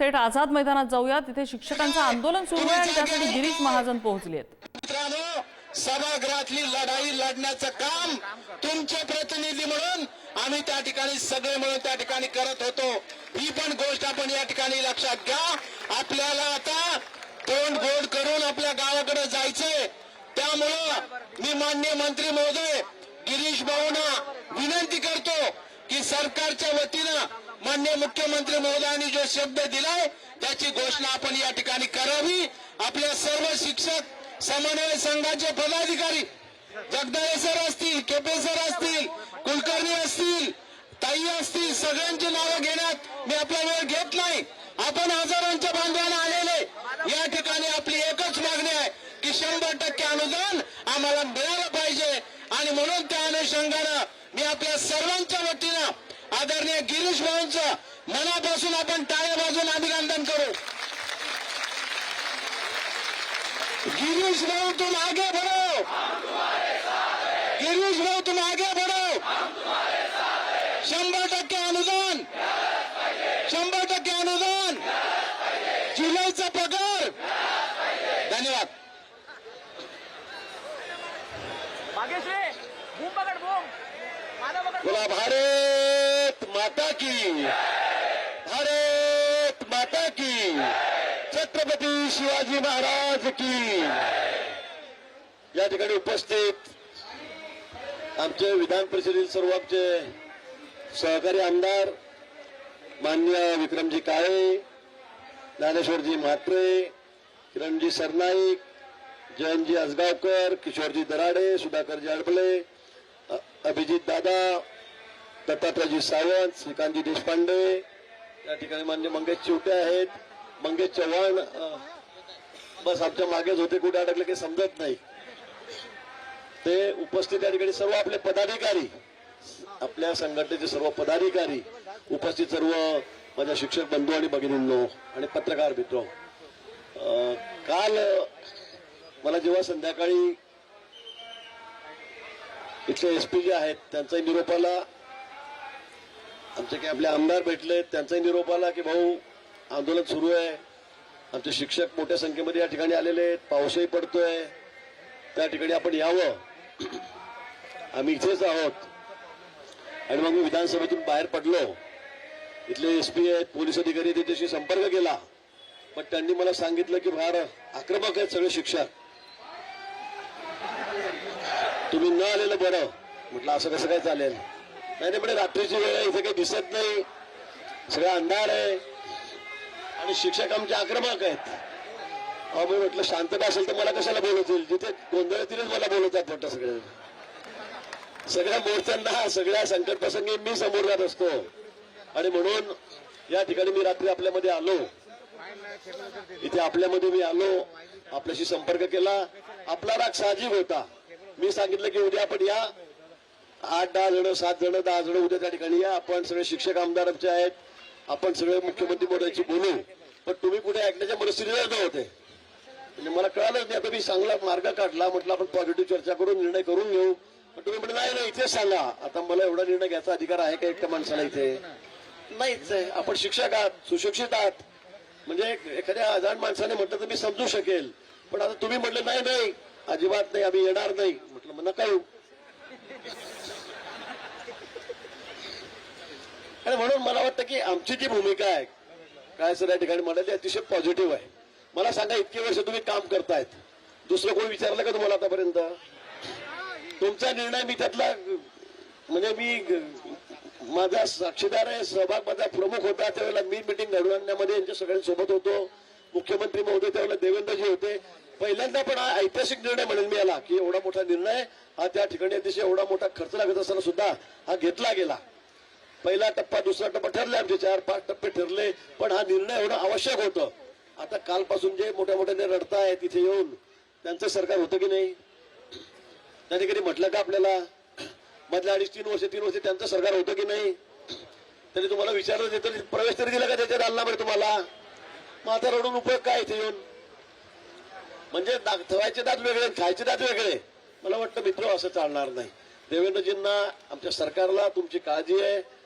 थेट आझाद मैदानात जाऊया. तिथे शिक्षकांचं आंदोलन सुरू आहे आणि त्यासाठी गिरीश महाजन पोहोचले आहेत मित्रांनो सभागृहातली लढाई लढण्याचं काम तुमचे प्रतिनिधी म्हणून आम्ही त्या ठिकाणी सगळे म्हणून त्या ठिकाणी करत होतो. ही पण गोष्ट आपण या ठिकाणी लक्षात घ्या. आपल्याला आता तोंड गोड करून आपल्या गावाकडे जायचंय. त्यामुळं मी मान्य मंत्री महोदय गिरीश भाऊंना विनंती करतो की सरकारच्या वतीनं मान्य मुख्यमंत्री महोदयांनी जो शब्द दिलाय त्याची घोषणा आपण या ठिकाणी करावी. आपल्या सर्व शिक्षक समन्वय संघाचे पदाधिकारी जगदाळे सर असतील केपे सर असतील कुलकर्णी असतील ताई असतील सगळ्यांची नावं घेण्यात मी आपला वेळ घेत नाही. आपण हजारांच्या बांधवांना आलेले या ठिकाणी आपली एकच मागणी आहे की शंभर टक्के अनुदान आम्हाला मिळालं पाहिजे. आणि म्हणून त्या अनुषंगानं मी आपल्या सर्वांच्या वतीनं आदरणीय गिरीश भाऊंचं मनापासून आपण टाळ्या वाजून अभिनंदन करू. गिरीश भाऊ तुम आगे बढ़ो गिरीश भाऊ तुम आगे बढ़ो शंभर टक्के अनुदान. शंभर टक्के अनुदान. जुलैचा पगार. धन्यवाद. बोला भारत माता की। भारत माता की। छत्रपती शिवाजी महाराज की। या ठिकाणी उपस्थित आमचे विधान परिषदेतील सर्व आमचे सहकारी आमदार मान्य विक्रमजी काळे ज्ञानेश्वरजी म्हात्रे किरणजी सरनाईक जयंतजी आजगावकर किशोरजी दराडे सुधाकरजी अडबले अभिजित दादा दत्तात्रयजी सावंत श्रीकांतजी देशपांडे या ठिकाणी मान्य मंगेश चिवटे आहेत. मंगेश चव्हाण बस आमच्या मागेच होते कुठे अडकले काही समजत नाही. ते उपस्थित या ठिकाणी सर्व आपले पदाधिकारी आपल्या संघटनेचे सर्व पदाधिकारी उपस्थित सर्व माझ्या शिक्षक बंधू आणि भगिनींनो आणि पत्रकार मित्र. काल मला जेव्हा संध्याकाळी इथले एसपी जे आहेत त्यांचाही निरोपाला आमचे काही आपले आमदार भेटले त्यांचाही निरोप आला की भाऊ आंदोलन सुरू आहे. आमचे शिक्षक मोठ्या संख्येमध्ये या ठिकाणी आलेले आहेत पाऊसही पडतोय. त्या ठिकाणी आपण यावं. आम्ही इथेच आहोत. आणि मग मी विधानसभेतून बाहेर पडलो. इथले एस पी आहेत पोलीस अधिकारी त्याच्याशी संपर्क केला. पण त्यांनी मला सांगितलं की फार आक्रमक आहेत सगळे शिक्षक. तुम्ही न आलेलं बरं. म्हटलं असं कसं काय चालेल? नाही नाही म्हणे रात्रीची वेळ आहे इथे काही दिसत नाही. सगळं अंधार आहे. आणि शिक्षक आमचे आक्रमक आहेत. अहो मी म्हटलं शांतता असेल तर मला कशाला बोलवतील? जिथे गोंधळतीलच मला बोलवतात म्हटलं सगळे. सगळ्या मोर्चांना सगळ्या संकट प्रसंगी मी समोर जात असतो. आणि म्हणून या ठिकाणी मी रात्री आपल्यामध्ये आलो. इथे आपल्यामध्ये मी आलो. आपल्याशी संपर्क केला. आपला राग साहजिक होता. मी सांगितलं की उद्या आपण या. आठ दहा जण सात जण दहा जण उद्या त्या ठिकाणी या. आपण सगळे शिक्षक आमदार आमचे आहेत. आपण सगळे मुख्यमंत्री मोदयांची बोलू. पण तुम्ही कुठे ऐकण्याच्या परिस्थितीला होते म्हणजे मला कळालंच नाही. आता मी चांगला मार्ग काढला. म्हटलं आपण पॉझिटिव्ह चर्चा करून निर्णय करून घेऊ. पण तुम्ही म्हणजे नाही नाही इथेच सांगा. आता मला एवढा निर्णय घ्यायचा अधिकार आहे का एकट्या माणसाला इथे? नाहीच आहे. आपण शिक्षक आहात सुशिक्षित आहात. म्हणजे एखाद्या अजाण माणसाने म्हटलं तर मी समजू शकेल. पण आता तुम्ही म्हटलं नाही नाही अजिबात नाही आम्ही येणार नाही. म्हटलं मग नका येऊ. आणि म्हणून मला वाटतं की आमची जी भूमिका आहे काय सर या ठिकाणी म्हणाली अतिशय पॉझिटिव्ह आहे. मला सांगा इतके वर्ष तुम्ही काम करतायत. दुसरं कोणी विचारलं का तुम्हाला आतापर्यंत? तुमचा निर्णय मी त्यातला म्हणजे मी माझा साक्षीदार आहे सहभाग माझा प्रमुख होता त्यावेळेला मी मिटिंग घडवण्यामध्ये यांच्या सगळ्यांसोबत होतो. मुख्यमंत्री महोदय त्यावेळेला देवेंद्रजी होते. पहिल्यांदा पण हा ऐतिहासिक निर्णय म्हणेल मी आला की एवढा मोठा निर्णय हा त्या ठिकाणी अतिशय एवढा मोठा खर्च लागत असताना सुद्धा हा घेतला गेला. पहिला टप्पा दुसरा टप्पा ठरले आमचे चार पाच टप्पे ठरले पण हा निर्णय होणं आवश्यक होतं. आता कालपासून जे मोठ्या मोठ्याने रडताय तिथे येऊन त्यांचं सरकार होतं की नाही? त्यांनी कधी म्हटलं का आपल्याला? मधल्या अडीच तीन वर्ष तीन वर्ष त्यांचं सरकार होतं की नाही? तरी तुम्हाला विचारलं ते तरी प्रवेश तरी दिला का त्याच्या दालनामध्ये तुम्हाला? मग आता रडून उपयोग काय इथे येऊन? म्हणजे दा- ठेवायचे दात वेगळे खायचे दात वेगळे. मला वाटतं मित्र असं चालणार नाही. देवेंद्रजींना आमच्या सरकारला तुमची काळजी आहे.